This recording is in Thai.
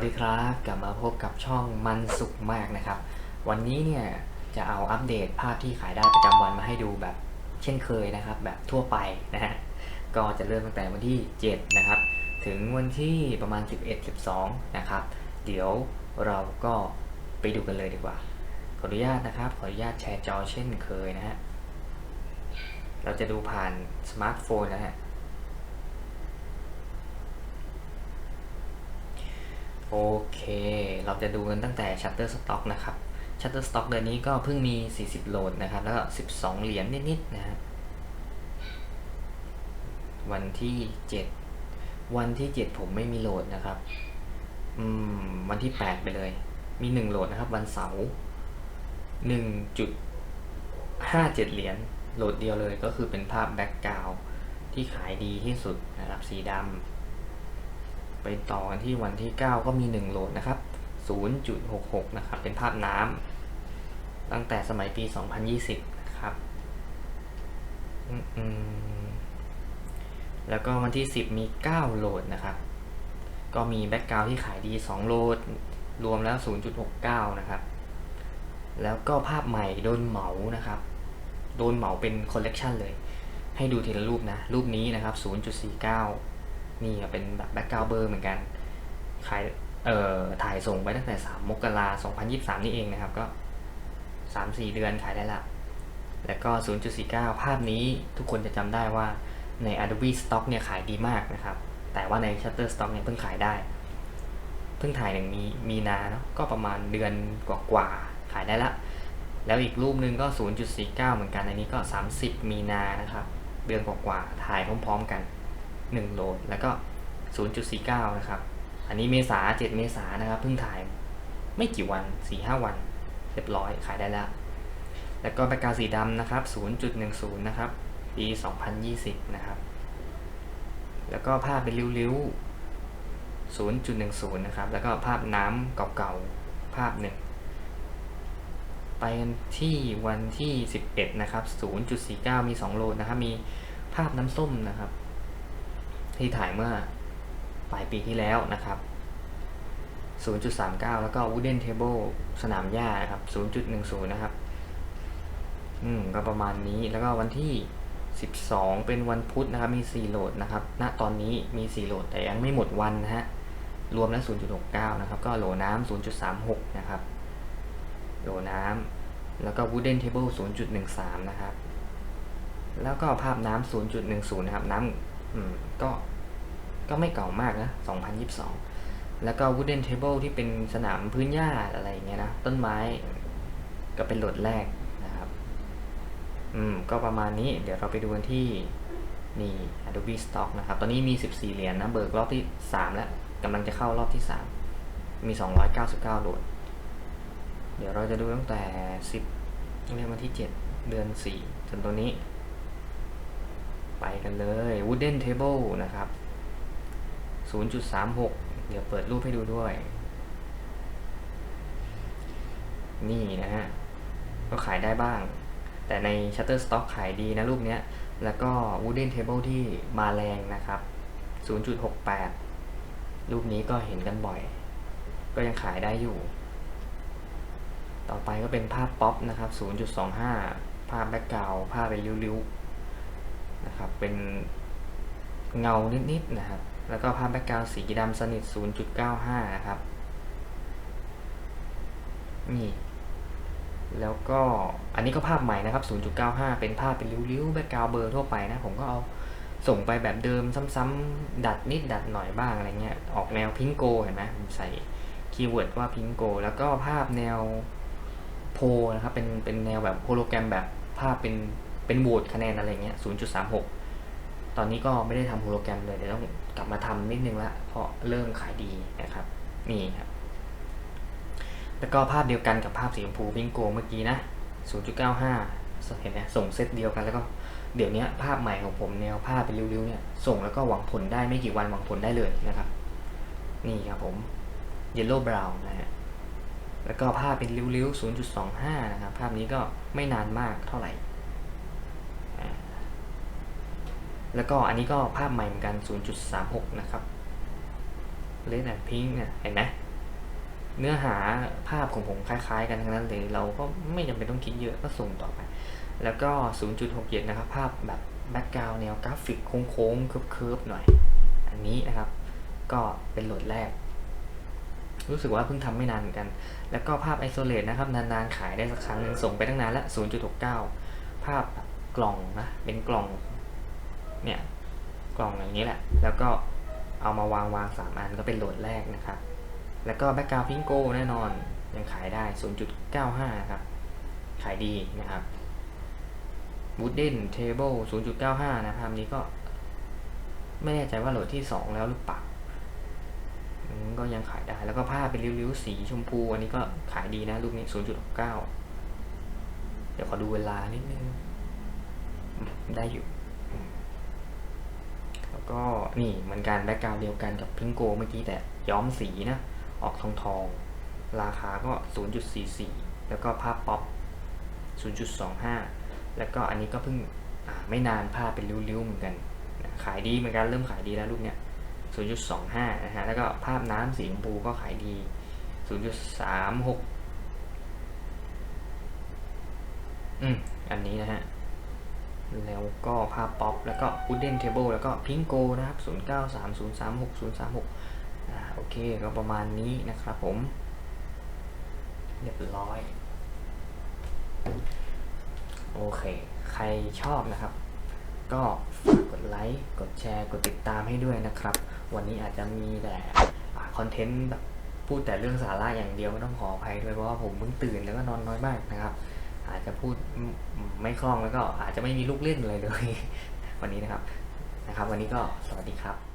วัสดีครับกลับมาพบกับช่องมันสุขมากนะครับ วันนี้เนี่ยจะเอาอัปเดตภาพที่ขายได้ประจำวันมาให้ดูแบบเช่นเคยนะครับ แบบทั่วไปนะฮะก็จะเริ่มตั้งแต่วันที่ 7 นะครับ ถึงวันที่ประมาณ 11 12 นะครับ เดี๋ยวเราก็ไปดูกันเลยดีกว่า ขออนุญาตนะครับ ขออนุญาตแชร์จอเช่นเคยนะฮะเราจะดูผ่านสมาร์ทโฟนนะฮะ โอเค เราจะดูกันตั้งแต่ Shutterstock นะครับ Shutterstock เดือนนี้ก็เพิ่งมี 40 โหลดนะครับ แล้วก็ 12 เหรียญนิดๆนะฮะวันที่ 7 วันที่ 7 ผมไม่มีโหลดนะครับ อืม วันที่ 8 ไปเลย มี 1 โหลดนะครับ วันเสาร์1.57 เหรียญ โหลดเดียวเลยก็คือเป็นภาพแบ็กกราวที่ขายดีที่สุดนะครับ สีดำ ไปต่อกันที่วันที่ 9 ก็มี 1 โหลดนะครับ 0.66 นะครับ เป็นภาพน้ำตั้งแต่สมัยปี 2020 นะครับ แล้วก็วันที่ 10 มี 9 โหลดนะครับ ก็มีแบ็กกราวที่ขายดี 2 โหลด รวมแล้ว 0.69 นะครับ แล้วก็ภาพใหม่โดนเหมานะครับ โดนเหมาเป็นคอลเลกชันเลย ให้ดูทีละรูปนะ รูปนี้นะครับ 0.49 นี่เป็นแบบแบ็กกราวเบอร์เหมือนกันขายเอ่อถ่ายส่งไปตั้งแต่ 3 มกราคม 2023 นี่เองนะครับ ก็ 3-4 เดือนขายได้ละ แล้วก็ 0.49 ภาพนี้ทุกคนจะจำได้ว่าใน Adobe Stock เนี่ยขายดีมากนะครับ แต่ว่าใน Shutterstock เนี่ยเพิ่งขายได้ เพิ่งถ่ายหนึ่งมีมีนาเนาะก็ประมาณเดือนกว่าๆขายได้ละ แล้วอีกรูปหนึงก็ 0.49 เหมือนกัน อันนี้ก็ 30 มีนานะครับ เดือนกว่าๆถ่ายพร้อม ๆ กัน 1 โหลด แล้วก็ 0.49 นะครับ อันนี้เมษา 7 เมษานะครับเพิ่งถ่ายไม่กี่วัน 4-5 วัน เรียบร้อยขายได้แล้ว แล้วก็แบ็กกาสีดำนะครับ 0.10 นะครับ ปี 2020 นะครับ แล้วก็ภาพเป็นริ้วๆ 0.10 นะครับ แล้วก็ภาพน้ำเก่าๆ ภาพหนึ่งไปที่วันที่ 11 นะครับ 0.49 มี 2 โหลดนะครับ มีภาพน้ำส้มนะครับ ที่ถ่ายเมื่อปลายปีที่แล้วนะครับ 0.39 แล้วก็ Wooden Table สนามหญ้านะครับ 0.10 นะครับ อืม ก็ประมาณนี้ แล้วก็วันที่ 12 เป็นวันพุธนะครับ มี 4 โหลดนะครับ ณ ตอนนี้มี 4 โหลด แต่ยังไม่หมดวันนะฮะ รวมแล้ว 0.69 นะครับ ก็โหลน้ำ0.36 นะครับ โหลน้ำ แล้วก็ Wooden Table 0.13 นะครับ แล้วก็ภาพน้ำ0.10 นะครับ น้ำ ก็ก็ไม่เก่ามากนะ 2022 แล้วก็ Wooden Table ที่เป็นสนามพื้นหญ้าอะไรอย่างเงี้ยนะ ต้นไม้ก็เป็นโหลดแรกนะครับ อืม ก็ประมาณนี้ เดี๋ยวเราไปดูกันที่นี่ Adobe Stock นะครับ ตอนนี้มี 14 เหรียญนะเบิกรอบที่ 3 แล้วกำลังจะเข้ารอบที่ 3 มี 299 โหลด เดี๋ยวเราจะดูตั้งแต่ 10เรียกวันที่ 7 เดือน 4 จนตัวนี้ ไปกันเลย Wooden Table นะครับ 0.36 เดี๋ยวเปิดรูปให้ดูด้วย นี่นะฮะ ก็ขายได้บ้าง แต่ใน Shutterstock ขายดีนะรูปเนี้ย แล้วก็ Wooden Table ที่มาแรงนะครับ 0.68 รูปนี้ก็เห็นกันบ่อย ก็ยังขายได้อยู่ ต่อไปก็เป็นภาพป๊อปนะครับ 0.25 ภาพแบ็กกราวภาพเป็นริ้วๆ นะครับเป็นเงานิดๆนะครับ แล้วก็ภาพแบ็กกราวสีดำสนิท 0.95 นะครับ นี่ แล้วก็อันนี้ก็ภาพใหม่นะครับ 0.95 เป็นภาพเป็นริ้วๆแบ็กกราวเบอร์ทั่วไปนะ ผมก็เอาส่งไปแบบเดิมซ้ำๆดัดนิดดัดหน่อยบ้างอะไรเงี้ย ออกแนวพิงโกเห็นไหมผมใส่คีย์เวิร์ดว่าพิงโกแล้วก็ภาพแนวโพนะครับ เป็นเป็นแนวแบบโฮโลแกรมแบบภาพเป็น เป็นโหวตคะแนนอะไรเงี้ย 0.36 ตอนนี้ก็ไม่ได้ทำโฮโลแกรมเลยเดี๋ยวต้องกลับมาทำนิดนึงละเพราะเริ่มขายดีนะครับ นี่ครับ แล้วก็ภาพเดียวกันกับภาพสีชมพูพิงโกเมื่อกี้นะ 0.95 เห็นไหมส่งเซตเดียวกันแล้วก็เดี๋ยวนี้ภาพใหม่ของผมแนวภาพเป็นริ้วๆเนี่ยส่งแล้วก็หวังผลได้ไม่กี่วันหวังผลได้เลยนะครับ นี่ครับผม Yellow Brown นะฮะแล้วก็ภาพเป็นริ้วๆ 0.25 นะครับ ภาพนี้ก็ไม่นานมากเท่าไหร่ แล้วก็อันนี้ก็ภาพใหม่เหมือนกัน 0.36 นะครับ Red and Pink เนี่ยเห็นไหมเนื้อหาภาพของผมคล้ายๆ กันทั้งนั้นเลยเราก็ไม่จำเป็นต้องคิดเยอะก็ส่งต่อไป แล้วก็ 0.67 นะครับ ภาพแบบแบ็กกราวน์แนวกราฟิกโค้งๆเคิร์ฟๆหน่อย อันนี้นะครับ ก็เป็นโหลดแรก รู้สึกว่าเพิ่งทำไม่นานเหมือนกัน แล้วก็ภาพไอโซเลตนะครับ นานๆ ขายได้สักครั้งหนึงส่งไปตั้งนานแล้ว0.69 ภาพแบบกล่องนะ เป็นกล่อง กล่องอย่างนี้แหละ แล้วก็เอามาวางวางสามอันก็เป็นโหลดแรกนะครับ แล้วก็แบ็กกราวพิงโก้แน่นอนยังขายได้ 0.95 ครับ ขายดีนะครับ Wooden Table 0.95 นะภาพนี้ก็ไม่แน่ใจว่าโหลดที่ 2 แล้วหรือเปล่าก็ยังขายได้ แล้วก็ผ้าเป็นริ้วๆ สีชมพู อันนี้ก็ขายดีนะรูปนี้ 0.69 เดี๋ยวขอดูเวลานิดนึง ได้อยู่ ก็นี่เหมือนกันแบ็กกราวเดียวกันกับพิงโกเมื่อกี้แต่ย้อมสีนะ ออกทองทอง ราคาก็ 0.44 แล้วก็ภาพป๊อป 0.25 แล้วก็อันนี้ก็เพิ่งไม่นานภาพเป็นริ้วๆเหมือนกัน ขายดีเหมือนกันเริ่มขายดีแล้วรูปเนี้ย 0.25 นะฮะ แล้วก็ภาพน้ำสีชมพูก็ขายดี 0.36 อืม อันนี้นะฮะ แล้วก็ภาพป๊อป แล้วก็ Wooden Table แล้วก็ Pinko นะครับ 093036 036อ่าโอเค ก็ประมาณนี้นะครับผม เรียบร้อย โอเค ใครชอบนะครับ ก็ฝากกดไลค์ กดแชร์ กดติดตามให้ด้วยนะครับ วันนี้อาจจะมีแต่คอนเทนต์แบบพูดแต่เรื่องสาระอย่างเดียวก็ต้องขออภัยด้วยเพราะว่าผมเพิ่งตื่นแล้วก็นอนน้อยมากนะครับ อาจจะพูดไม่คล่องแล้วก็อาจจะไม่มีลูกเล่นอะไรเลยวันนี้นะครับนะครับ วันนี้ก็สวัสดีครับ